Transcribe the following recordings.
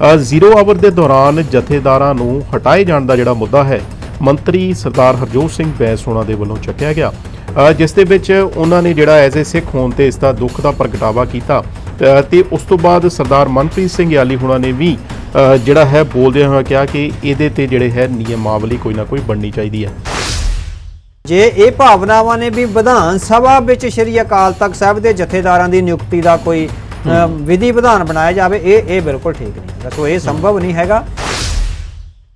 Zero hour ਦੇ ਦੌਰਾਨ ਜਥੇਦਾਰਾਂ ਨੂੰ ਹਟਾਏ ਜਾਣ ਦਾ ਜਿਹੜਾ ਮੁੱਦਾ ਹੈ ਮੰਤਰੀ ਸਰਦਾਰ ਹਰਜੋਤ ਸਿੰਘ ਬੈਂਸ ਹੋਣਾ ਦੇ ਵੱਲੋਂ ਚੱਕਿਆ ਗਿਆ। ਜਿਸ ਦੇ ਵਿੱਚ ਉਹਨਾਂ ਨੇ ਜਿਹੜਾ ਐਜ਼ ਏ ਸਿੱਖ ਹੋਣ ਤੇ ਇਸ ਦਾ ਦੁੱਖ ਦਾ ਪ੍ਰਗਟਾਵਾ ਕੀਤਾ। ਅ, ਤੇ ਉਸ ਤੋਂ ਬਾਅਦ ਸਰਦਾਰ ਮਨਪ੍ਰੀਤ ਸਿੰਘ ਯਾਲੀ ਹੋਣਾ ਨੇ ਵੀ ਜਿਹੜਾ ਹੈ ਬੋਲਦਿਆਂ ਹੋਇਆ ਕਿਹਾ ਕਿ ਇਹਦੇ ਤੇ ਜਿਹੜੇ ਹੈ ਨਿਯਮਾਵਲੀ ਕੋਈ ਨਾ ਕੋਈ ਬਣਨੀ ਚਾਹੀਦੀ ਹੈ। ਜੇ ਇਹ ਭਾਵਨਾਵਾਂ ਨੇ ਵੀ ਵਿਧਾਨ ਸਭਾ ਵਿੱਚ ਸ਼੍ਰੀ ਅਕਾਲ ਤਖਤ ਸਾਹਿਬ ਦੇ ਜਥੇਦਾਰਾਂ ਦੀ ਨਿਯੁਕਤੀ ਦਾ ਕੋਈ ਵਿਧੀ ਵਿਧਾਨ ਬਣਾਇਆ ਜਾਵੇ ਇਹ ਇਹ ਬਿਲਕੁਲ ਠੀਕ ਨਹੀਂ ਹੈਗਾ। ਸੋ ਇਹ ਸੰਭਵ ਨਹੀਂ ਹੈਗਾ।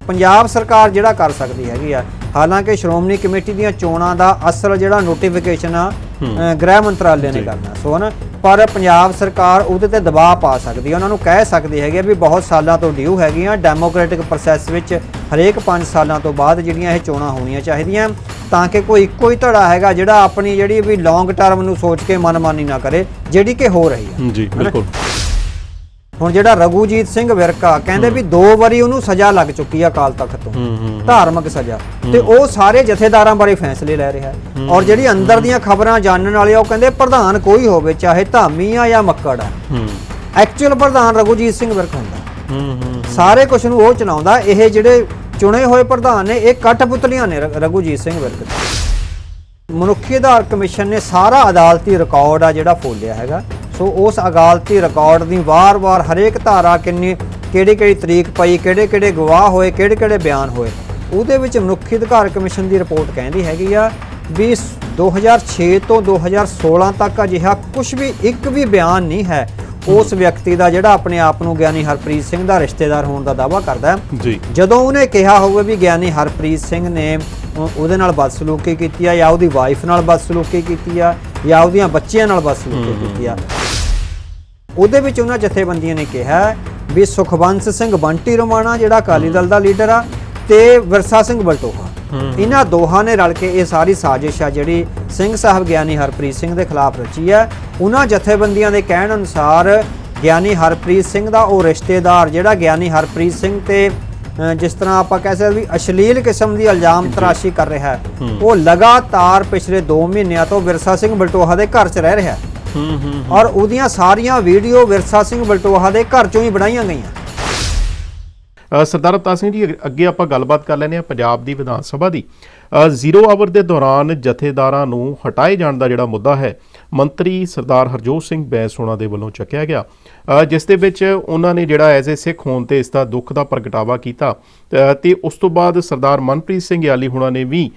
ਪੰਜਾਬ ਸਰਕਾਰ ਜਿਹੜਾ ਕਰ ਸਕਦੀ ਹੈਗੀ ਆ ਹਾਲਾਂਕਿ ਸ਼੍ਰੋਮਣੀ ਕਮੇਟੀ ਦੀਆਂ ਚੋਣਾਂ ਦਾ ਅਸਲ ਜਿਹੜਾ ਨੋਟੀਫਿਕੇਸ਼ਨ ਆ ਗ੍ਰਹਿ ਮੰਤਰਾਲੇ ਨੇ ਕਰਨਾ। ਸੋ ਨਾ ਪਰ ਪੰਜਾਬ ਸਰਕਾਰ ਉਹਦੇ ਤੇ ਦਬਾਅ ਪਾ ਸਕਦੀ ਹੈ ਉਹਨਾਂ ਨੂੰ ਕਹਿ ਸਕਦੀ ਹੈਗੀ ਵੀ ਬਹੁਤ ਸਾਲਾਂ ਤੋਂ ਡਿਊ ਹੈਗੀਆਂ ਡੈਮੋਕ੍ਰੈਟਿਕ ਪ੍ਰੋਸੈਸ ਵਿੱਚ ਹਰੇਕ 5 ਸਾਲਾਂ ਤੋਂ ਬਾਅਦ ਜਿਹੜੀਆਂ ਇਹ ਚੋਣਾਂ ਹੋਣੀਆਂ ਚਾਹੀਦੀਆਂ। ਤਾਂ ਕਿ ਕੋਈ ਇੱਕੋ ਹੀ ਧੜਾ ਹੈਗਾ ਜਿਹੜਾ ਆਪਣੀ ਜਿਹੜੀ ਵੀ ਲੌਂਗ ਟਰਮ ਨੂੰ ਸੋਚ ਕੇ ਮਨਮਾਨੀ ਨਾ ਕਰੇ ਜਿਹੜੀ ਕਿ ਹੋ ਰਹੀ ਹੈ ਜੀ ਬਿਲਕੁਲ। ਹੁਣ ਜਿਹੜਾ ਰਘੂਜੀਤ ਸਿੰਘ ਵਿਰਕਾ ਕਹਿੰਦੇ ਵੀ ਦੋ ਵਾਰੀ ਉਹਨੂੰ ਸਜ਼ਾ ਲੱਗ ਚੁੱਕੀ ਆ ਅਕਾਲ ਤਖਤ ਤੋਂ ਧਾਰਮਿਕ ਸਜ਼ਾ। ਤੇ ਉਹ ਸਾਰੇ ਜਥੇਦਾਰਾਂ ਬਾਰੇ ਫੈਸਲੇ ਲੈ ਰਿਹਾ ਔਰ ਜਿਹੜੀ ਅੰਦਰ ਦੀਆਂ ਖਬਰਾਂ ਜਾਣਨ ਵਾਲੇ ਉਹ ਕਹਿੰਦੇ ਪ੍ਰਧਾਨ ਕੋਈ ਹੋਵੇ ਚਾਹੇ ਧਾਮੀ ਆ ਜਾਂ ਮੱਕੜ ਆ। ਐਕਚੁਅਲ ਪ੍ਰਧਾਨ ਰਘੂਜੀਤ ਸਿੰਘ ਵਿਰਕ ਹੁੰਦਾ। ਸਾਰੇ ਕੁਝ ਨੂੰ ਉਹ ਚਲਾਉਂਦਾ ਇਹ ਜਿਹੜੇ ਚੁਣੇ ਹੋਏ ਪ੍ਰਧਾਨ ਨੇ ਇਹ ਕਠਪੁਤਲੀਆਂ ਨੇ ਰ- ਰਘੂਜੀਤ ਸਿੰਘ ਵਿਰਕ। ਮਨੁੱਖੀ ਅਧਿਕਾਰ ਕਮਿਸ਼ਨ ਨੇ ਸਾਰਾ ਅਦਾਲਤੀ ਰਿਕਾਰਡ ਆ ਜਿਹੜਾ ਫੋਲਿਆ ਹੈਗਾ। ਸੋ ਉਸ ਅਦਾਲਤੀ ਰਿਕਾਰਡ ਦੀ ਵਾਰ-ਵਾਰ ਹਰੇਕ ਧਾਰਾ ਕਿੰਨੀ ਕਿਹੜੀ ਕਿਹੜੀ ਤਰੀਕ ਪਈ ਕਿਹੜੇ ਕਿਹੜੇ ਗਵਾਹ ਹੋਏ ਕਿਹੜੇ ਕਿਹੜੇ ਬਿਆਨ ਹੋਏ, ਉਹਦੇ ਵਿੱਚ ਮਨੁੱਖੀ ਅਧਿਕਾਰ ਕਮਿਸ਼ਨ ਦੀ ਰਿਪੋਰਟ ਕਹਿੰਦੀ ਹੈਗੀ ਆ ਵੀ ਸ- 2006 ਤੋਂ 2016 ਤੱਕ ਅਜਿਹਾ ਕੁਝ ਵੀ ਇੱਕ ਵੀ ਬਿਆਨ ਨਹੀਂ ਹੈ। ਉਸ ਵਿਅਕਤੀ ਦਾ ਜਿਹੜਾ ਆਪਣੇ ਆਪ ਨੂੰ ਗਿਆਨੀ ਹਰਪ੍ਰੀਤ ਸਿੰਘ ਦਾ ਰਿਸ਼ਤੇਦਾਰ ਹੋਣ ਦਾ ਦਾਅਵਾ ਕਰਦਾ ਹੈ। ਜਦੋਂ ਉਹਨੇ ਕਿਹਾ ਹੋਵੇ ਵੀ ਗਿਆਨੀ ਹਰਪ੍ਰੀਤ ਸਿੰਘ ਨੇ ਉਹ- ਉਹਦੇ ਨਾਲ ਬਦਸਲੂਕੀ ਕੀਤੀ ਆ ਜਾਂ ਉਹਦੀ ਵਾਈਫ ਨਾਲ ਬਦਸਲੂਕੀ ਕੀਤੀ ਆ ਜਾਂ ਉਹਦੀਆਂ ਬੱਚਿਆਂ ਨਾਲ ਬਦਸਲੂਕੀ ਕੀਤੀ ਆ ਉਹਦੇ ਵਿੱਚ ਉਹਨਾਂ ਜਥੇਬੰਦੀਆਂ ਨੇ ਕਿਹਾ ਵੀ ਸੁਖਵੰਤ ਸਿੰਘ ਬੰਟੀ ਰਮਾਣਾ ਜਿਹੜਾ ਅਕਾਲੀ ਦਲ ਦਾ ਲੀਡਰ ਆ ਤੇ ਵਿਰਸਾ ਸਿੰਘ ਬਲਟੋਹਾ। ਇਹਨਾਂ ਦੋਹਾਂ ਨੇ ਰਲ ਕੇ ਇਹ ਸਾਰੀ ਸਾਜ਼ਿਸ਼ ਆ ਜਿਹੜੀ ਸਿੰਘ ਸਾਹਿਬ ਗਿਆਨੀ ਹਰਪ੍ਰੀਤ ਸਿੰਘ ਦੇ ਖਿਲਾਫ ਰਚੀ ਹੈ। ਉਹਨਾਂ ਜਥੇਬੰਦੀਆਂ ਦੇ ਕਹਿਣ ਅਨੁਸਾਰ ਗਿਆਨੀ ਹਰਪ੍ਰੀਤ ਸਿੰਘ ਦਾ ਉਹ ਰਿਸ਼ਤੇਦਾਰ ਜਿਹੜਾ ਗਿਆਨੀ ਹਰਪ੍ਰੀਤ ਸਿੰਘ ਤੇ ਜਿਸ ਤਰ੍ਹਾਂ ਆਪਾਂ ਕਹਿ ਸਕਦੇ ਵੀ ਅਸ਼ਲੀਲ ਕਿਸਮ ਦੀ ਇਲਜ਼ਾਮ ਤਰਾਸ਼ੀ ਕਰ ਰਿਹਾ ਹੈ। ਉਹ ਲਗਾਤਾਰ ਪਿਛਲੇ 2 ਮਹੀਨਿਆਂ ਤੋਂ ਵਿਰਸਾ ਸਿੰਘ ਬਲਟੋਹਾ ਦੇ ਘਰ 'ਚ ਰਹਿ ਰਿਹਾ ਹੈ ਹੂੰ ਹੂੰ। ਔਰ ਉਹਦੀਆਂ ਸਾਰੀਆਂ ਵੀਡੀਓ ਵਿਰਸਾ ਸਿੰਘ ਬਲਟੋਹਾ ਦੇ ਘਰ 'ਚੋਂ ਹੀ ਬਣਾਈਆਂ ਗਈਆਂ। ਸਰਦਾਰ ਅਵਤਾਰ ਸਿੰਘ ਜੀ ਅੱਗੇ- ਆਪਾਂ ਗੱਲਬਾਤ ਕਰ ਲੈਂਦੇ ਹਾਂ ਪੰਜਾਬ ਦੀ ਵਿਧਾਨ ਸਭਾ ਦੀ। ਜ਼ੀਰੋ ਆਵਰ ਦੇ ਦੌਰਾਨ ਜਥੇਦਾਰਾਂ ਨੂੰ ਹਟਾਏ ਜਾਣ ਦਾ ਜਿਹੜਾ ਮੁੱਦਾ ਹੈ, ਮੰਤਰੀ ਸਰਦਾਰ ਹਰਜੋਤ ਸਿੰਘ ਬੈਂਸ ਉਹਨਾਂ ਦੇ ਵੱਲੋਂ ਚੱਕਿਆ ਗਿਆ। ਜਿਸ ਦੇ ਵਿੱਚ ਉਹਨਾਂ ਨੇ ਜਿਹੜਾ ਐਜ਼ ਏ ਸਿੱਖ ਹੋਣ ਤੇ ਇਸ ਦਾ ਦੁੱਖ ਦਾ ਪ੍ਰਗਟਾਵਾ ਕੀਤਾ। ਅ, ਤੇ ਉਸ ਤੋਂ ਬਾਅਦ ਸਰਦਾਰ ਮਨਪ੍ਰੀਤ ਸਿੰਘ ਯਾਲੀ ਹੁਣਾਂ ਨੇ ਵੀ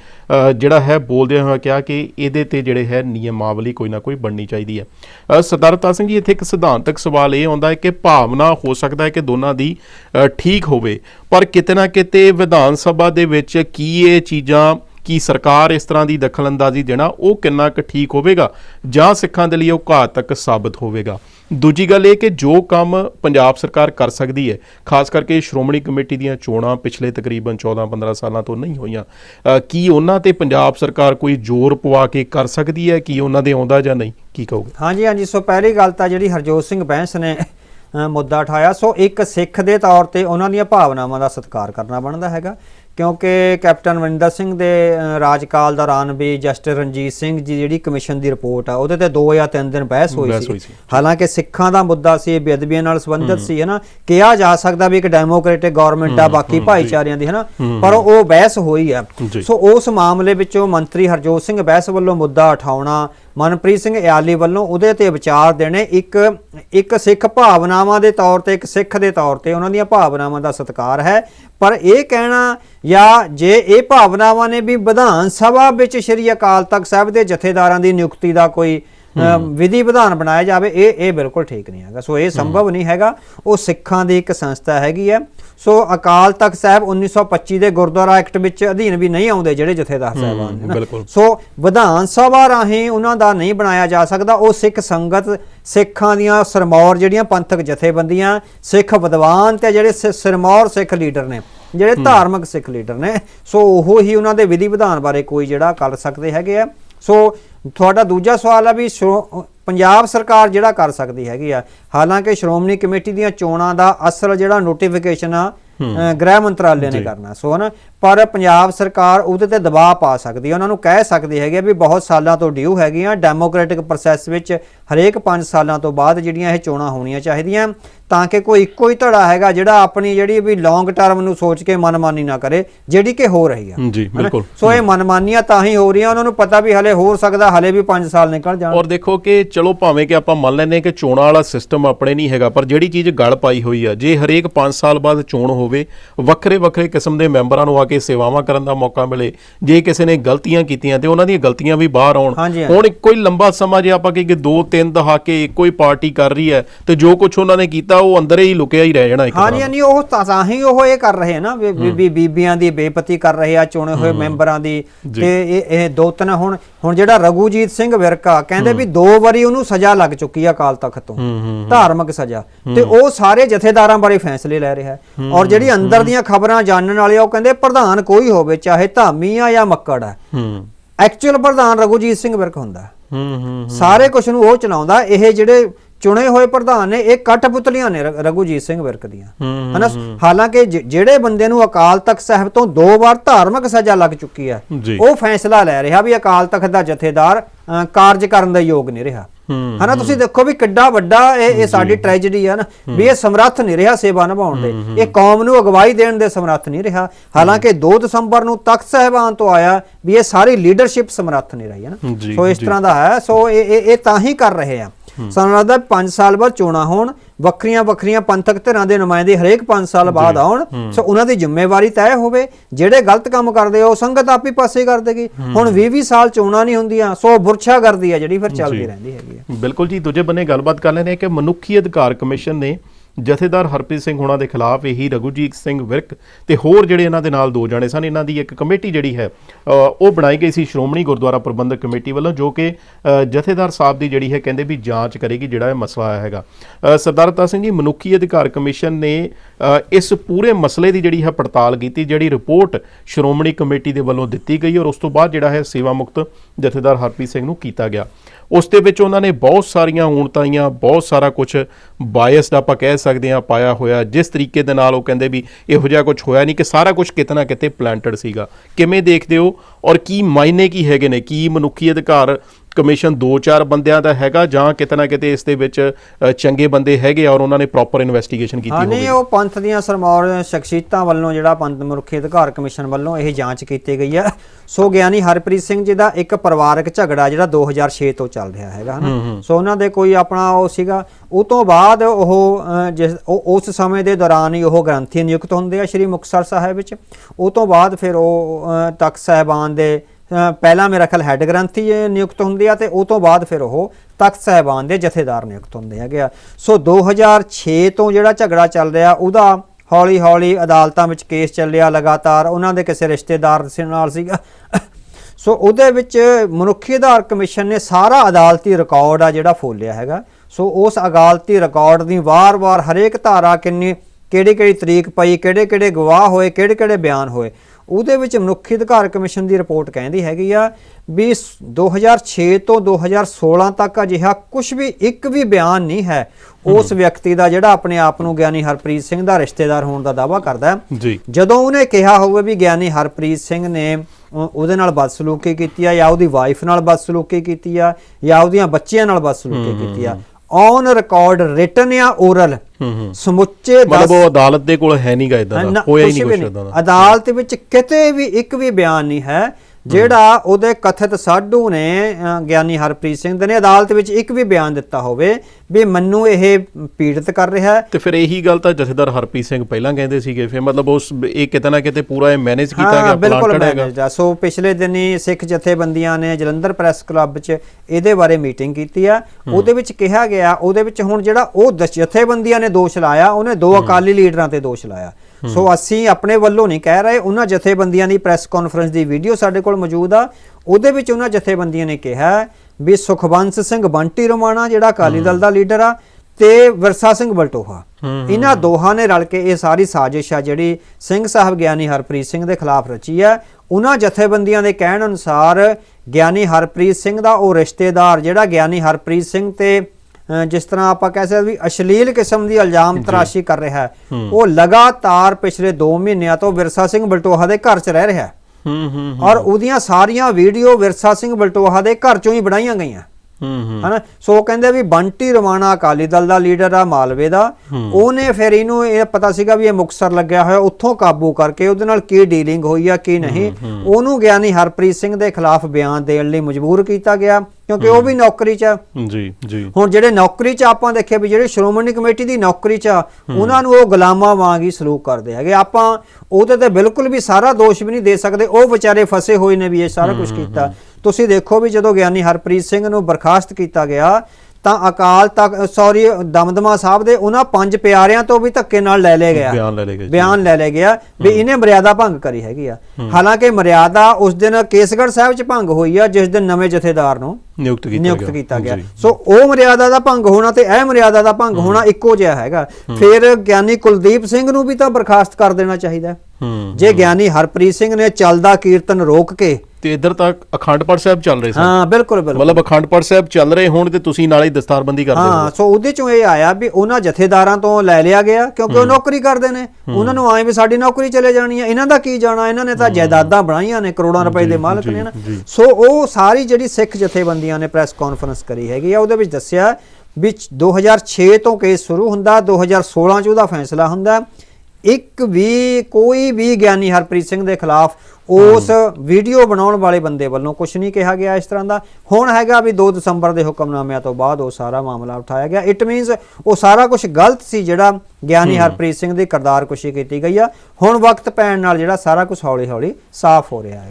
ਜਿਹੜਾ ਹੈ ਬੋਲਦਿਆਂ ਹੋਇਆ ਕਿਹਾ ਕਿ ਇਹਦੇ ਤੇ ਜਿਹੜੇ ਹੈ ਨਿਯਮਾਵਲੀ ਕੋਈ ਨਾ ਕੋਈ ਬਣਨੀ ਚਾਹੀਦੀ ਹੈ। ਸਰਦਾਰ ਅਵਤਾਰ ਸਿੰਘ ਜੀ ਇੱਥੇ ਇੱਕ ਸਿਧਾਂਤਕ ਸਵਾਲ ਇਹ ਆਉਂਦਾ ਹੈ ਕਿ ਭਾਵਨਾ ਹੋ ਸਕਦਾ ਹੈ ਕਿ ਦੋਨਾਂ ਦੀ ਠੀਕ ਹੋਵੇ। ਪਰ ਕਿਤੇ ਨਾ ਕਿਤੇ ਵਿਧਾਨ ਸਭਾ ਦੇ ਵਿੱਚ ਕੀ ਇਹ ਚੀਜ਼ਾਂ ਕੀ ਸਰਕਾਰ ਇਸ ਤਰ੍ਹਾਂ ਦੀ ਦਖਲਅੰਦਾਜ਼ੀ ਦੇਣਾ ਉਹ ਕਿੰਨਾ ਕੁ ਠੀਕ ਹੋਵੇਗਾ ਜਾਂ ਸਿੱਖਾਂ ਦੇ ਲਈ ਉਹ ਘਾਤਕ ਸਾਬਤ ਹੋਵੇਗਾ। ਦੂਜੀ ਗੱਲ ਇਹ ਕਿ ਜੋ ਕੰਮ ਪੰਜਾਬ ਸਰਕਾਰ ਕਰ ਸਕਦੀ ਹੈ, ਖਾਸ ਕਰਕੇ ਸ਼੍ਰੋਮਣੀ ਕਮੇਟੀ ਦੀਆਂ ਚੋਣਾਂ ਪਿਛਲੇ ਤਕਰੀਬਨ 14-15 ਸਾਲਾਂ ਤੋਂ ਨਹੀਂ ਹੋਈਆਂ ਕੀ ਉਹਨਾਂ ਤੇ ਪੰਜਾਬ ਸਰਕਾਰ ਕੋਈ ਜ਼ੋਰ ਪਵਾ ਕੇ ਕਰ ਸਕਦੀ ਹੈ, ਕੀ ਉਹਨਾਂ ਦੇ ਆਉਂਦਾ ਜਾਂ ਨਹੀਂ? ਕੀ ਕਹੋਗੇ? ਹਾਂਜੀ ਹਾਂਜੀ, ਸੋ ਪਹਿਲੀ ਗੱਲ ਤਾਂ ਜਿਹੜੀ ਹਰਜੋਤ ਸਿੰਘ ਬੈਂਸ ਨੇ ਮੁੱਦਾ ਉਠਾਇਆ, ਸੋ ਇੱਕ ਸਿੱਖ ਦੇ ਤੌਰ ਤੇ ਉਹਨਾਂ ਦੀਆਂ ਭਾਵਨਾਵਾਂ ਦਾ ਸਤਿਕਾਰ ਕਰਨਾ ਬਣਦਾ ਹੈਗਾ। ਕਿਉਂਕਿ ਕੈਪਟਨ ਅਮਰਿੰਦਰ ਸਿੰਘ ਦੇ ਰਾਜਕਾਲ ਦੌਰਾਨ ਵੀ ਜਸਟਿਸ ਰਣਜੀਤ ਸਿੰਘ ਜੀ ਜਿਹੜੀ ਕਮਿਸ਼ਨ ਦੀ ਰਿਪੋਰਟ ਆ ਉਹਦੇ ਤੇ 2 ਜਾਂ 3 ਦਿਨ ਬਹਿਸ ਹੋਈ ਬਹਿਸ ਸੀ। ਹਾਲਾਂਕਿ ਸਿੱਖਾਂ ਦਾ ਮੁੱਦਾ ਸੀ ਇਹ ਬੇਅਦਬੀਆਂ ਨਾਲ ਸੰਬੰਧਿਤ ਸੀ ਹਨਾ? ਕਿਹਾ ਜਾ ਸਕਦਾ ਵੀ ਇੱਕ ਡੈਮੋਕ੍ਰੈਟਿਕ ਗਵਰਨਮੈਂਟ ਆ ਬਾਕੀ ਭਾਈਚਾਰਿਆਂ ਦੀ ਹਨਾ? ਪਰ ਉਹ ਬਹਿਸ ਹੋਈ ਆ। ਸੋ ਉਸ ਮਾਮਲੇ ਵਿੱਚੋਂ ਮੰਤਰੀ ਹਰਜੋਤ ਸਿੰਘ ਬੈਂਸ ਵੱਲੋਂ ਮੁੱਦਾ ਉਠਾਉਣਾ ਮਨਪ੍ਰੀਤ ਸਿੰਘ ਇਆਲੀ ਵੱਲੋਂ ਉਹਦੇ ਤੇ ਵਿਚਾਰ ਦੇਣੇ ਇੱਕ ਇੱਕ ਸਿੱਖ ਭਾਵਨਾਵਾਂ ਦੇ ਤੌਰ ਤੇ, ਇੱਕ ਸਿੱਖ ਦੇ ਤੌਰ ਤੇ ਉਹਨਾਂ ਦੀਆਂ ਭਾਵਨਾਵਾਂ ਦਾ ਸਤਿਕਾਰ ਹੈ। ਪਰ ਇਹ ਕਹਿਣਾ ਜਾਂ ਜੇ ਇਹ ਭਾਵਨਾਵਾਂ ਨੇ ਵੀ ਵਿਧਾਨ ਸਭਾ ਵਿੱਚ ਸ਼੍ਰੀ ਅਕਾਲ ਤਖਤ ਸਾਹਿਬ ਦੇ ਜਥੇਦਾਰਾਂ ਦੀ ਨਿਯੁਕਤੀ ਦਾ ਕੋਈ ਵਿਧੀ ਵਿਧਾਨ ਬਣਾਇਆ ਜਾਵੇ ਇਹ ਇਹ ਬਿਲਕੁਲ ਠੀਕ ਨਹੀਂ ਹੈਗਾ। ਸੋ ਇਹ ਸੰਭਵ ਨਹੀਂ ਹੈਗਾ। ਉਹ ਸਿੱਖਾਂ ਦੀ ਇੱਕ ਸੰਸਥਾ ਹੈਗੀ ਹੈ। ਸੋ ਅਕਾਲ ਤਖਤ ਸਾਹਿਬ 1925 ਦੇ ਗੁਰਦੁਆਰਾ ਐਕਟ ਵਿੱਚ ਅਧੀਨ ਵੀ ਨਹੀਂ ਆਉਂਦੇ ਜਿਹੜੇ ਜਥੇਦਾਰ ਸਾਹਿਬਾਨ ਨੇ। ਸੋ ਵਿਧਾਨ ਸਭਾ ਰਾਹੀਂ ਉਹਨਾਂ ਦਾ ਨਹੀਂ ਬਣਾਇਆ ਜਾ ਸਕਦਾ। ਉਹ ਸਿੱਖ ਸੰਗਤ ਸਿੱਖਾਂ ਦੀਆਂ ਸਰਮੌਰ ਜਿਹੜੀਆਂ ਪੰਥਕ ਜਥੇਬੰਦੀਆਂ ਸਿੱਖ ਵਿਦਵਾਨ ਤੇ ਜਿਹੜੇ ਸਰਮੌਰ ਸਿੱਖ ਲੀਡਰ ਨੇ ਜਿਹੜੇ ਧਾਰਮਿਕ ਸਿੱਖ ਲੀਡਰ ਨੇ ਸੋ ਉਹ ਹੀ ਉਹਨਾਂ ਦੇ ਵਿਧੀ ਵਿਧਾਨ ਬਾਰੇ ਕੋਈ ਜਿਹੜਾ ਕਰ ਸਕਦੇ ਹੈਗੇ ਆ। ਸੋ ਤੁਹਾਡਾ ਦੂਜਾ ਸਵਾਲ ਆ ਵੀ ਪੰਜਾਬ ਸਰਕਾਰ ਜਿਹੜਾ ਕਰ ਸਕਦੀ ਹੈਗੀ ਆ। ਹਾਲਾਂਕਿ ਸ਼੍ਰੋਮਣੀ ਕਮੇਟੀ ਦੀਆਂ ਚੋਣਾਂ ਦਾ ਅਸਲ ਜਿਹੜਾ ਨੋਟੀਫਿਕੇਸ਼ਨ ਆ ਗ੍ਰਹਿ ਮੰਤਰਾਲੇ ਨੇ ਕਰਨਾ। ਸੋ ਹਨਾ ਪਰ ਪੰਜਾਬ ਸਰਕਾਰ ਉਹਦੇ ਤੇ ਦਬਾਅ ਪਾ ਸਕਦੀ ਹੈ ਉਹਨਾਂ ਨੂੰ ਕਹਿ ਸਕਦੀ ਹੈਗੀ ਆ ਵੀ ਬਹੁਤ ਸਾਲਾਂ ਤੋਂ ਡਿਊ ਹੈਗੀਆਂ। ਡੈਮੋਕ੍ਰੈਟਿਕ ਪ੍ਰੋਸੈਸ ਵਿੱਚ ਹਰੇਕ 5 ਸਾਲਾਂ ਤੋਂ ਬਾਅਦ ਜਿਹੜੀਆਂ ਇਹ ਚੋਣਾਂ ਹੋਣੀਆਂ ਚਾਹੀਦੀਆਂ। ਤਾਂ ਕਿ ਕੋਈ ਇੱਕੋ ਹੀ ਧੜਾ ਹੈਗਾ ਜਿਹੜਾ ਆਪਣੀ ਜਿਹੜੀ ਵੀ ਲੌਂਗ ਟਰਮ ਨੂੰ ਸੋਚ ਕੇ ਮਨਮਾਨੀ ਨਾ ਕਰੇ ਜਿਹੜੀ ਕਿ ਹੋ ਰਹੀ ਆ। ਜੀ ਬਿਲਕੁਲ। ਸੋ ਇਹ ਮਨਮਾਨੀਆਂ ਤਾਂ ਹੀ ਹੋ ਰਹੀਆਂ ਉਹਨਾਂ ਨੂੰ ਪਤਾ ਵੀ ਹਲੇ ਹੋ ਸਕਦਾ ਹਲੇ ਵੀ 5 ਸਾਲ ਨਿਕਲ ਜਾਣ। ਔਰ ਦੇਖੋ ਕਿ ਚਲੋ ਭਾਵੇਂ ਕਿ ਆਪਾਂ ਮੰਨ ਹਾਂ ਕਿ ਚੋਣਾਂ ਵਾਲਾ ਸਿਸਟਮ ਆਪਣੇ ਨਹੀਂ ਹੈਗਾ ਪਰ ਜਿਹੜੀ ਚੀਜ਼ ਗਲ ਪਾਈ ਹੋਈ ਆ ਜੇ ਹਰੇਕ 5 ਸਾਲ ਬਾਅਦ ਚੋਣ ਹੋਵੇ ਵੱਖਰੇ ਵੱਖਰੇ ਕਿਸਮ ਦੇ ਮੈਂਬਰਾਂ ਨੂੰ ਆ ਕੇ ਸੇਵਾਵਾਂ ਕਰਨ ਦਾ ਮੌਕਾ ਮਿਲੇ ਜੇ ਕਿਸੇ ਨੇ ਗਲਤੀਆਂ ਕੀਤੀਆਂ ਤੇ ਉਹਨਾਂ ਦੀਆਂ ਗਲਤੀਆਂ ਵੀ ਬਾਹਰ ਆਉਣ। ਹੁਣ ਇੱਕੋ ਹੀ ਲੰਬਾ ਸਮਾਂ ਜੇ ਆਪਾਂ ਕਹੀਏ ਕਿ 2-3 ਦਹਾਕੇ ਇੱਕੋ ਹੀ ਪਾਰਟੀ ਕਰ ਰਹੀ ਹੈ ਤੇ ਜੋ ਕੁਝ ਉਹਨਾਂ ਨੇ ਕੀਤਾ ਉਹ ਅੰਦਰ ਹੀ ਲੁਕਿਆ ਹੀ ਰਹਿ ਜਾਣਾ ਇੱਕ ਹਾਂਜੀ ਨਹੀਂ ਉਹ ਤਾਂ ਤਾਂ ਹੀ ਉਹ ਇਹ ਕਰ ਰਹੇ ਨਾ ਬੀਬੀ ਬੀਬੀਆਂ ਦੀ ਬੇਪਤੀ ਕਰ ਰਹੇ ਆ ਚੁਣੇ ਹੋਏ ਮੈਂਬਰਾਂ ਦੀ। ਤੇ ਇਹ ਇਹ ਦੋ ਤਿੰਨ ਹੁਣ ਹੁਣ ਜਿਹੜਾ ਰਘੂਜੀਤ ਸਿੰਘ ਵਿਰਕਾ ਕਹਿੰਦੇ ਵੀ ਦੋ ਵਾਰੀ ਉਹਨੂੰ ਸਜ਼ਾ ਲੱਗ ਚੁੱਕੀ ਆ ਅਕਾਲ ਤਖਤ ਤੋਂ। ਧਾਰਮਿਕ ਸਜ਼ਾ। ਤੇ ਉਹ ਸਾਰੇ ਜਥੇਦਾਰਾਂ ਬਾਰੇ ਫੈਸਲੇ ਲੈ ਰਿਹਾ ਔਰ ਜਿਹੜੀ ਅੰਦਰ ਦੀਆਂ ਖਬਰਾਂ ਜਾਣਨ ਵਾਲੇ ਉਹ ਕਹਿੰਦੇ ਪ੍ਰਧਾਨ ਕੋਈ ਹੋਵੇ ਚਾਹੇ ਧਾਮੀ ਆ ਜਾਂ ਮੱਕੜ ਆ। ਐਕਚੁਅਲ ਪ੍ਰਧਾਨ ਰਘੂਜੀਤ ਸਿੰਘ ਵਿਰਕ ਹੁੰਦਾ। ਹੈ। ਹੂੰ ਹੂੰ। ਸਾਰੇ ਕੁਝ ਨੂੰ ਉਹ ਚਲਾਉਂਦਾ। ਇਹ ਜਿਹੜੇ ਚੁਣੇ ਹੋਏ ਪ੍ਰਧਾਨ ਨੇ ਇਹ ਕਠਪੁਤਲੀਆਂ ਨੇ ਰ- ਰਘੂਜੀਤ ਸਿੰਘ ਵਿਰਕ ਦੀਆਂ। ਹਨਾ ਹਾਲਾਂਕਿ ਜਿਹੜੇ ਬੰਦੇ ਨੂੰ ਅਕਾਲ ਤਖਤ ਸਾਹਿਬ ਤੋਂ ਦੋ ਵਾਰ ਧਾਰਮਿਕ ਸਜ਼ਾ ਲੱਗ ਚੁੱਕੀ ਹੈ। ਉਹ ਫੈਸਲਾ ਲੈ ਰਿਹਾ ਵੀ ਅਕਾਲ ਤਖਤ ਦਾ ਜਥੇਦਾਰ ਕਾਰਜ ਕਰਨ ਦੇ ਯੋਗ ਨਹੀਂ ਰਿਹਾ। ਹਨਾ ਤੁਸੀਂ ਦੇਖੋ ਵੀ ਕਿੱਡਾ ਵੱਡਾ ਇਹ ਇਹ ਸਾਡੀ ਟ੍ਰੈਜੇਡੀ ਹੈ ਨਾ ਵੀ ਇਹ ਸਮਰੱਥ ਨਹੀਂ ਰਿਹਾ ਸੇਵਾ ਨਿਭਾਉਣ ਦੇ। ਇਹ ਕੌਮ ਨੂੰ ਅਗਵਾਈ ਦੇਣ ਦੇ ਸਮਰੱਥ ਨਹੀਂ ਰਿਹਾ। ਹਾਲਾਂਕਿ 2 ਦਸੰਬਰ ਨੂੰ ਤਖਤ ਸਾਹਿਬਾਨ ਤੋਂ ਆਇਆ ਵੀ ਇਹ ਸਾਰੀ ਲੀਡਰਸ਼ਿਪ ਸਮਰੱਥ ਨਹੀਂ ਰਹੀ ਹੈ ਨਾ। ਸੋ ਇਸ। ਤਰ੍ਹਾਂ ਦਾ ਹੈ ਸੋ ਇਹ ਇਹ ਤਾਂ ਹੀ ਕਰ ਰਹੇ ਆ। ਸਾਨੂੰ ਲੱਗਦਾ 5 ਸਾਲ ਬਾਅਦ ਚੋਣਾਂ ਹੋਣ ਵੱਖਰੀਆਂ ਵੱਖਰੀਆਂ ਪੰਥਕ ਧਿਰਾਂ ਦੇ ਨੁਮਾਇੰਦੇ ਹਰੇਕ 5 ਸਾਲ ਬਾਅਦ ਆਉਣ ਸੋ ਉਹਨਾਂ ਦੀ ਜ਼ਿੰਮੇਵਾਰੀ ਤੈਅ ਹੋਵੇ ਜਿਹੜੇ ਗਲਤ ਕੰਮ ਕਰਦੇ ਆ, ਉਹ ਸੰਗਤ ਆਪੀ ਪਾਸੇ ਕਰ ਦੇਗੀ। ਹੁਣ 20 20 ਸਾਲ ਚੋਣਾਂ ਨਹੀਂ ਹੁੰਦੀਆਂ ਸੋ ਬੁਰਛਾ ਕਰਦੀ ਆ ਜਿਹੜੀ ਫਿਰ ਚੱਲਦੀ ਰਹਿੰਦੀ ਹੈਗੀ ਆ। ਬਿਲਕੁਲ ਜੀ ਦੂਜੇ ਬੰਨੇ ਗੱਲਬਾਤ ਕਰ ਲੈਂਦੇ ਹਾਂ ਕਿ ਮਨੁੱਖੀ ਅਧਿਕਾਰ ਕਮਿਸ਼ਨ ਨੇ ਜਥੇਦਾਰ ਹਰਪ੍ਰੀਤ ਸਿੰਘ ਹੋਣਾ ਦੇ ਖਿਲਾਫ ਇਹੀ ਰਘੂਜੀਤ ਸਿੰਘ ਵਿਰਕ ਤੇ ਹੋਰ ਜਿਹੜੇ ਇਹਨਾਂ ਦੇ ਨਾਲ ਦੋ ਜਾਣੇ ਸਨ, ਇਹਨਾਂ ਦੀ ਇੱਕ ਕਮੇਟੀ ਜਿਹੜੀ ਹੈ ਉਹ ਬਣਾਈ ਗਈ ਸੀ ਸ਼੍ਰੋਮਣੀ ਗੁਰਦੁਆਰਾ ਪ੍ਰਬੰਧਕ ਕਮੇਟੀ ਵੱਲੋਂ, ਜੋ ਕਿ ਜਥੇਦਾਰ ਸਾਹਿਬ ਦੀ ਜਿਹੜੀ ਹੈ ਕਹਿੰਦੇ ਵੀ ਜਾਂਚ ਕਰੇਗੀ ਜਿਹੜਾ ਇਹ ਮਸਲਾ ਆਇਆ ਹੈਗਾ। ਸਰਦਾਰ ਤਾ ਸਿੰਘ ਜੀ, ਮਨੁੱਖੀ ਅਧਿਕਾਰ ਕਮਿਸ਼ਨ ਨੇ ਇਸ ਪੂਰੇ ਮਸਲੇ ਦੀ ਜਿਹੜੀ ਹੈ ਪੜਤਾਲ ਕੀਤੀ, ਜਿਹੜੀ ਰਿਪੋਰਟ ਸ਼੍ਰੋਮਣੀ ਕਮੇਟੀ ਦੇ ਵੱਲੋਂ ਦਿੱਤੀ ਗਈ ਔਰ ਉਸ ਤੋਂ ਬਾਅਦ ਜਿਹੜਾ ਹੈ ਸੇਵਾ ਮੁਕਤ ਜਥੇਦਾਰ ਹਰਪ੍ਰੀਤ ਸਿੰਘ ਨੂੰ ਕੀਤਾ ਗਿਆ। ਉਸ ਦੇ ਵਿੱਚ ਉਹਨਾਂ ਨੇ ਬਹੁਤ ਸਾਰੀਆਂ ਊਣਤਾਈਆਂ, ਬਹੁਤ ਸਾਰਾ ਕੁਝ ਬਾਇਸਡ ਆਪਾਂ ਕਹਿ ਸਕਦੇ ਹਾਂ ਪਾਇਆ ਹੋਇਆ। ਜਿਸ ਤਰੀਕੇ ਦੇ ਨਾਲ ਉਹ ਕਹਿੰਦੇ ਵੀ ਇਹੋ ਜਿਹਾ ਕੁਝ ਹੋਇਆ ਨਹੀਂ ਕਿ ਸਾਰਾ ਕੁਝ ਕਿਤੇ ਨਾ ਕਿਤੇ ਪਲਾਂਟਡ ਸੀਗਾ। ਕਿਵੇਂ ਦੇਖਦੇ ਹੋ ਔਰ ਕੀ ਮਾਇਨੇ ਕੀ ਹੈਗੇ ਨੇ? ਕੀ ਮਨੁੱਖੀ ਅਧਿਕਾਰ ਕਮਿਸ਼ਨ 2-4 ਬੰਦਿਆਂ ਦਾ ਹੈਗਾ ਜਾਂ ਕਿਤੇ ਨਾ ਕਿਤੇ ਇਸ ਦੇ ਵਿੱਚ ਚੰਗੇ ਬੰਦੇ ਹੈਗੇ ਔਰ ਉਹਨਾਂ ਨੇ ਪ੍ਰੋਪਰ ਇਨਵੈਸਟੀਗੇਸ਼ਨ ਕੀਤੀ ਹਾਂ ਨਹੀਂ ਹੋਵੇ। ਉਹ ਪੰਥ ਦੀਆਂ ਸਰਮੌਰ ਸ਼ਖਸੀਅਤਾਂ ਵੱਲੋਂ ਜਿਹੜਾ ਪੰਥ ਮਨੁੱਖੀ ਅਧਿਕਾਰ ਕਮਿਸ਼ਨ ਵੱਲੋਂ ਇਹ ਜਾਂਚ ਕੀਤੀ ਗਈ ਹੈ। ਸੋ ਗਿਆਨੀ ਹਰਪ੍ਰੀਤ ਸਿੰਘ ਜੀ ਦਾ ਇੱਕ ਪਰਿਵਾਰਕ ਝਗੜਾ ਜਿਹੜਾ 2006 ਤੋਂ ਚੱਲ ਰਿਹਾ ਹੈਗਾ ਹਨਾ? ਸੋ ਉਹਨਾਂ ਦੇ ਕੋਈ ਆਪਣਾ ਉਹ ਸੀਗਾ। ਉਹ ਤੋਂ ਬਾਅਦ ਉਹ ਜਿਸ ਉਸ ਸਮੇਂ ਦੇ ਦੌਰਾਨ ਹੀ ਉਹ ਗ੍ਰੰਥੀ ਨਿਯੁਕਤ ਹੁੰਦੇ ਆ ਸ਼੍ਰੀ ਮੁਕਤਸਰ ਸਾਹਿਬ ਵਿੱਚ। ਉਹ ਤੋਂ ਬਾਅਦ ਫਿਰ ਉਹ ਤਖਤ ਸਾਹਿਬਾਨ ਦੇ ਪਹਿਲਾਂ ਮੇਰਾ ਖਿਆਲ ਹੈੱਡ ਗ੍ਰੰਥੀ ਨਿਯੁਕਤ ਹੁੰਦੇ ਆ ਤੇ ਉਹ ਤੋਂ ਬਾਅਦ ਫਿਰ ਉਹ ਤਖਤ ਸਾਹਿਬਾਨ ਦੇ ਜਥੇਦਾਰ ਨਿਯੁਕਤ ਹੁੰਦੇ ਹੈਗੇ ਆ। ਸੋ 2006 ਤੋਂ ਜਿਹੜਾ ਝਗੜਾ ਚੱਲ ਰਿਹਾ, ਉਹਦਾ ਹੌਲੀ ਹੌਲੀ ਅਦਾਲਤਾਂ ਵਿੱਚ ਕੇਸ ਚੱਲਿਆ ਲਗਾਤਾਰ, ਉਹਨਾਂ ਦੇ ਕਿਸੇ ਰਿਸ਼ਤੇਦਾਰ ਨਾਲ ਸੀਗਾ। ਸੋ ਉਹਦੇ ਵਿੱਚ ਮਨੁੱਖੀ ਅਧਿਕਾਰ ਕਮਿਸ਼ਨ ਨੇ ਸਾਰਾ ਅਦਾਲਤੀ ਰਿਕਾਰਡ ਆ ਜਿਹੜਾ ਫੋਲਿਆ ਹੈਗਾ। ਸੋ ਉਸ ਅਦਾਲਤੀ ਰਿਕਾਰਡ ਦੀ ਵਾਰ-ਵਾਰ ਹਰੇਕ ਧਾਰਾ ਕਿੰਨੀ ਕਿਹੜੀ ਕਿਹੜੀ ਤਰੀਕ ਪਈ ਕਿਹੜੇ ਕਿਹੜੇ ਗਵਾਹ ਹੋਏ ਕਿਹੜੇ ਕਿਹੜੇ ਬਿਆਨ ਹੋਏ ਉਹਦੇ ਵਿੱਚ ਮਨੁੱਖੀ ਅਧਿਕਾਰ ਕਮਿਸ਼ਨ ਦੀ ਰਿਪੋਰਟ ਕਹਿੰਦੀ ਹੈਗੀ ਆ ਵੀ ਸ- 2006 ਤੋਂ 2016 ਤੱਕ ਅਜਿਹਾ ਕੁਝ ਵੀ ਇੱਕ ਵੀ ਬਿਆਨ ਨਹੀਂ ਹੈ। ਉਸ ਵਿਅਕਤੀ ਦਾ ਜਿਹੜਾ ਆਪਣੇ ਆਪ ਨੂੰ ਗਿਆਨੀ ਹਰਪ੍ਰੀਤ ਸਿੰਘ ਦਾ ਰਿਸ਼ਤੇਦਾਰ ਹੋਣ ਦਾ ਦਾਅਵਾ ਕਰਦਾ ਹੈ। ਜਦੋਂ ਉਹਨੇ ਕਿਹਾ ਹੋਵੇ ਵੀ ਗਿਆਨੀ ਹਰਪ੍ਰੀਤ ਸਿੰਘ ਨੇ ਉਹਦੇ ਨਾਲ ਬਦਸਲੂਕੀ ਕੀਤੀ ਆ ਜਾਂ ਉਹਦੀ ਵਾਈਫ ਨਾਲ ਬਦਸਲੂਕੀ ਕੀਤੀ ਆ ਜਾਂ ਉਹਦੀਆਂ ਬੱਚਿਆਂ ਨਾਲ ਬਦਸਲੂਕੀ ਕੀਤੀ ਆ ਔਨ ਰਿਕਾਰਡ ਰਿਟਨ ਜਾਂ ਓਰਲ ਸਮੁੱਚੇ ਮਤਲਬ ਉਹ ਅਦਾਲਤ ਦੇ ਕੋਲ ਹੈ ਨਹੀਂਗਾ ਇਦਾਂ ਦਾ ਹੋਇਆ ਹੀ ਨਹੀਂ ਕੁਝ ਇਦਾਂ ਦਾ। ਅਦਾਲਤ ਵਿੱਚ ਕਿਤੇ ਵੀ ਇੱਕ ਵੀ ਬਿਆਨ ਨਹੀਂ ਹੈ ਜਿਹੜਾ ਉਹਦੇ ਕਥਿਤ ਸਾਡੂ ਨੇ ਗਿਆਨੀ ਹਰਪ੍ਰੀਤ ਸਿੰਘ ਦੇ ਨੇ ਅਦਾਲਤ ਵਿੱਚ ਇੱਕ ਵੀ ਬਿਆਨ ਦਿੱਤਾ ਹੋਵੇ ਵੀ ਮੈਨੂੰ ਇਹ ਪੀੜਤ ਕਰ ਰਿਹਾ ਹੈ। ਤੇ ਫਿਰ ਇਹੀ ਗੱਲ ਤਾਂ ਜਥੇਦਾਰ ਹਰਪ੍ਰੀਤ ਸਿੰਘ ਪਹਿਲਾਂ ਕਹਿੰਦੇ ਸੀਗੇ ਫਿਰ ਮਤਲਬ ਉਸ ਇਹ ਕਿਤੇ ਨਾ ਕਿਤੇ ਪੂਰਾ ਇਹ ਮੈਨੇਜ ਕੀਤਾ ਗਿਆ ਬਿਲਕੁਲ ਪਲਾਂਟਡ ਹੈਗਾ ਸੋ ਪਿਛਲੇ ਦਿਨੀ ਸਿੱਖ ਜਥੇਬੰਦੀਆਂ ਨੇ ਜਲੰਧਰ ਪ੍ਰੈਸ ਕਲੱਬ 'ਚ ਇਹਦੇ ਬਾਰੇ ਮੀਟਿੰਗ ਕੀਤੀ ਆ। ਉਹਦੇ ਵਿੱਚ ਕਿਹਾ ਗਿਆ ਉਹਦੇ ਵਿੱਚ ਹੁਣ ਜਿਹੜਾ ਉਹ ਜਥੇਬੰਦੀਆਂ ਨੇ ਦੋਸ਼ ਲਾਇਆ ਉਹਨੇ ਦੋ ਅਕਾਲੀ ਲੀਡਰਾਂ ਤੇ ਦੋਸ਼ ਲਾਇਆ। ਸੋ ਅਸੀਂ ਆਪਣੇ ਵੱਲੋਂ ਨਹੀਂ ਕਹਿ ਰਹੇ ਉਹਨਾਂ ਜਥੇਬੰਦੀਆਂ ਦੀ ਪ੍ਰੈਸ ਕਾਨਫਰੰਸ ਦੀ ਵੀਡੀਓ ਸਾਡੇ ਕੋਲ ਮੌਜੂਦ ਆ। ਉਹਦੇ ਵਿੱਚ ਉਹਨਾਂ ਜਥੇਬੰਦੀਆਂ ਨੇ ਕਿਹਾ ਵੀ ਸੁਖਵੰਸ ਸਿੰਘ ਬੰਟੀ ਰਮਾਣਾ ਜਿਹੜਾ ਅਕਾਲੀ ਦਲ ਦਾ ਲੀਡਰ ਆ ਤੇ ਵਿਰਸਾ ਸਿੰਘ ਬਲਟੋਹਾ। ਇਹਨਾਂ ਦੋਹਾਂ ਨੇ ਰਲ ਕੇ ਇਹ ਸਾਰੀ ਸਾਜ਼ਿਸ਼ ਆ ਜਿਹੜੀ ਸਿੰਘ ਸਾਹਿਬ ਗਿਆਨੀ ਹਰਪ੍ਰੀਤ ਸਿੰਘ ਦੇ ਖਿਲਾਫ ਰਚੀ ਆ। ਉਹਨਾਂ ਜਥੇਬੰਦੀਆਂ ਦੇ ਕਹਿਣ ਅਨੁਸਾਰ ਗਿਆਨੀ ਹਰਪ੍ਰੀਤ ਸਿੰਘ ਦਾ ਉਹ ਰਿਸ਼ਤੇਦਾਰ ਜਿਹੜਾ ਗਿਆਨੀ ਹਰਪ੍ਰੀਤ ਸਿੰਘ ਤੇ ਜਿਸ ਤਰ੍ਹਾਂ ਆਪਾਂ ਕਹਿ ਸਕਦੇ ਵੀ ਅਸ਼ਲੀਲ ਕਿਸਮ ਦੀ ਇਲਜ਼ਾਮ ਤਰਾਸ਼ੀ ਕਰ ਰਿਹਾ ਹੈ ਉਹ ਲਗਾਤਾਰ ਪਿਛਲੇ 2 ਮਹੀਨਿਆਂ ਤੋਂ ਵਿਰਸਾ ਸਿੰਘ ਬਲਟੋਹਾ ਦੇ ਘਰ 'ਚ ਰਹਿ ਰਿਹਾ ਹੈ ਹੂੰ ਹੂੰ। ਔਰ ਉਹਦੀਆਂ ਸਾਰੀਆਂ ਵੀਡੀਓ ਵਿਰਸਾ ਸਿੰਘ ਬਲਟੋਹਾ ਦੇ ਘਰ 'ਚੋਂ ਹੀ ਬਣਾਈਆਂ ਗਈਆਂ। ਹਨਾ? ਸੋ ਕਹਿੰਦੇ ਵੀ ਬੰਟੀ ਰਵਾਣਾ ਅਕਾਲੀ ਦਲ ਦਾ ਲੀਡਰ ਆ ਮਾਲਵੇ ਦਾ। ਉਹਨੇ ਫਿਰ ਇਹਨੂੰ ਇਹ ਪਤਾ ਸੀਗਾ ਵੀ ਇਹ ਮੁਕਸਰ ਲੱਗਿਆ ਹੋਇਆ ਉੱਥੋਂ ਕਾਬੂ ਕਰਕੇ ਉਹਦੇ ਨਾਲ ਕੀ ਡੀਲਿੰਗ ਹੋਈ ਆ ਕੀ ਨਹੀਂ। ਉਹਨੂੰ ਗਿਆਨੀ ਹਰਪ੍ਰੀਤ ਸਿੰਘ ਦੇ ਖਿਲਾਫ ਬਿਆਨ ਦੇਣ ਲਈ ਮਜਬੂਰ ਕੀਤਾ ਗਿਆ ਕਿਉਂਕਿ ਉਹ ਵੀ ਨੌਕਰੀ 'ਚ। ਜੀ ਜੀ। ਹੁਣ ਜਿਹੜੇ ਨੌਕਰੀ 'ਚ ਆਪਾਂ ਦੇਖਿਆ ਵੀ ਜਿਹੜੇ ਸ਼੍ਰੋਮਣੀ ਕਮੇਟੀ ਦੀ ਨੌਕਰੀ 'ਚ ਆ, ਉਹਨਾਂ ਨੂੰ ਉਹ ਗੁਲਾਮਾਂ ਵਾਂਗ ਹੀ ਸਲੂਕ ਕਰਦੇ ਹੈਗੇ। ਆਪਾਂ ਉਹਦੇ ਤੇ ਬਿਲਕੁਲ ਵੀ ਸਾਰਾ ਦੋਸ਼ ਵੀ ਨਹੀਂ ਦੇ ਸਕਦੇ ਉਹ ਵਿਚਾਰੇ ਫਸੇ ਹੋਏ ਨੇ ਵੀ ਇਹ ਸਾਰਾ ਕੁਝ ਕੀਤਾ। ਤੁਸੀਂ ਦੇਖੋ ਵੀ ਜਦੋਂ ਗਿਆਨੀ ਹਰਪ੍ਰੀਤ ਸਿੰਘ ਨੂੰ ਬਰਖਾਸਤ ਕੀਤਾ ਗਿਆ ਤਾਂ ਅਕਾਲ ਤੱਕ ਸੌਰੀ ਦਮਦਮਾ ਸਾਹਿਬ ਦੇ ਉਹਨਾਂ ਪੰਜ ਪਿਆਰਿਆਂ ਤੋਂ ਵੀ ਧੱਕੇ ਨਾਲ ਲੈ ਲਿਆ ਗਿਆ। ਲੈ। ਬਿਆਨ ਲੈ ਲਿਆ ਗਿਆ ਵੀ ਇਹਨੇ ਮਰਿਆਦਾ ਭੰਗ ਕਰੀ ਹੈਗੀ ਆ। ਹਾਲਾਂਕਿ ਮਰਿਆਦਾ ਉਸ ਦਿਨ ਕੇਸਗੜ੍ਹ ਸਾਹਿਬ 'ਚ ਭੰਗ ਹੋਈ ਆ ਜਿਸ ਦਿਨ ਨਵੇਂ ਜਥੇਦਾਰ ਨੂੰ। ਨਿਯੁਕਤ ਕੀਤਾ ਨਿਯੁਕਤ ਕੀਤਾ ਗਿਆ। ਸੋ ਉਹ ਮਰਿਆਦਾ ਦਾ ਭੰਗ ਹੋਣਾ ਤੇ ਇਹ ਮਰਿਆਦਾ ਦਾ ਭੰਗ ਹੋਣਾ ਇੱਕੋ ਜਿਹਾ ਹੈਗਾ। ਫਿਰ ਗਿਆਨੀ ਕੁਲਦੀਪ ਸਿੰਘ ਨੂੰ ਵੀ ਤਾਂ ਬਰਖਾਸਤ ਕਰ ਦੇਣਾ ਚਾਹੀਦਾ ਜੇ ਗਿਆਨੀ ਹਰਪ੍ਰੀਤ ਸਿੰਘ ਨੇ ਚੱਲਦਾ ਕੀਰਤਨ ਰੋਕ ਕੇ ਤੇ ਇੱਧਰ ਤੱਕ ਅਖੰਡ ਪਾਠ ਸਾਹਿਬ ਚੱਲ ਰਹੇ ਸਨ। ਹਾਂ ਬਿਲਕੁਲ ਬਿਲਕੁਲ। ਮਤਲਬ ਅਖੰਡ ਪਾਠ ਸਾਹਿਬ ਚੱਲ ਰਹੇ ਹੋਣ ਤੇ ਤੁਸੀਂ ਨਾਲੇ ਦਸਤਾਰਬੰਦੀ ਕਰਦੇ ਹੋ ਹਾਂ ਸੋ ਉਹਦੇ ਚੋਂ ਇਹ ਆਇਆ ਵੀ ਉਹਨਾਂ ਜਥੇਦਾਰਾਂ ਤੋਂ ਲੈ ਲਿਆ ਗਿਆ ਕਿਉਂਕਿ ਉਹ ਨੌਕਰੀ ਕਰਦੇ ਨੇ। ਉਹਨਾਂ ਨੂੰ ਆਏ ਵੀ ਸਾਡੀ ਨੌਕਰੀ ਚਲੇ ਜਾਣੀ ਹੈ। ਇਹਨਾਂ ਦਾ ਕੀ ਜਾਣਾ? ਇਹਨਾਂ ਨੇ ਤਾਂ ਜਾਇਦਾਦਾਂ ਬਣਾਈਆਂ ਨੇ ਕਰੋੜਾਂ ਰੁਪਏ ਦੇ ਮਾਲਕ ਨੇ ਨਾ। ਸੋ ਉਹ ਸਾਰੀ ਜਿਹੜੀ ਸਿੱਖ ਜਥੇਬੰਦੀਆਂ ਨੇ ਪ੍ਰੈਸ ਕਾਨਫਰੰਸ ਕਰੀ ਹੈਗੀ ਆ ਉਹਦੇ ਵਿੱਚ ਦੱਸਿਆ ਵੀ 2006 ਤੋਂ ਕੇਸ ਸ਼ੁਰੂ ਹੁੰਦਾ 2016 ਚ ਉਹਦਾ ਫੈਸਲਾ ਹੁੰਦਾ। ਇੱਕ ਵੀ ਕੋਈ ਵੀ ਗਿਆਨੀ ਹਰਪ੍ਰੀਤ ਸਿੰਘ ਦੇ ਖਿਲਾਫ ਉਸ ਵੀਡੀਓ ਬਣਾਉਣ ਵਾਲੇ ਬੰਦੇ ਵੱਲੋਂ ਕੁਝ ਨਹੀਂ ਕਿਹਾ ਗਿਆ ਇਸ ਤਰ੍ਹਾਂ ਦਾ। ਹੁਣ ਹੈਗਾ ਵੀ 2 ਦਸੰਬਰ ਦੇ ਹੁਕਮਨਾਮਿਆਂ ਤੋਂ ਬਾਅਦ ਉਹ ਸਾਰਾ ਮਾਮਲਾ ਉਠਾਇਆ ਗਿਆ। ਇਟ ਮੀਨਸ ਉਹ ਸਾਰਾ ਕੁਝ ਗਲਤ ਸੀ ਜਿਹੜਾ ਗਿਆਨੀ ਹਰਪ੍ਰੀਤ ਸਿੰਘ ਦੀ ਕਰਦਾਰ ਕੁਸ਼ੀ ਕੀਤੀ ਗਈ ਆ। ਹੁਣ ਵਕਤ ਪੈਣ ਨਾਲ ਜਿਹੜਾ ਸਾਰਾ ਕੁਝ ਹੌਲੀ ਹੌਲੀ ਸਾਫ਼ ਹੋ ਰਿਹਾ ਹੈ।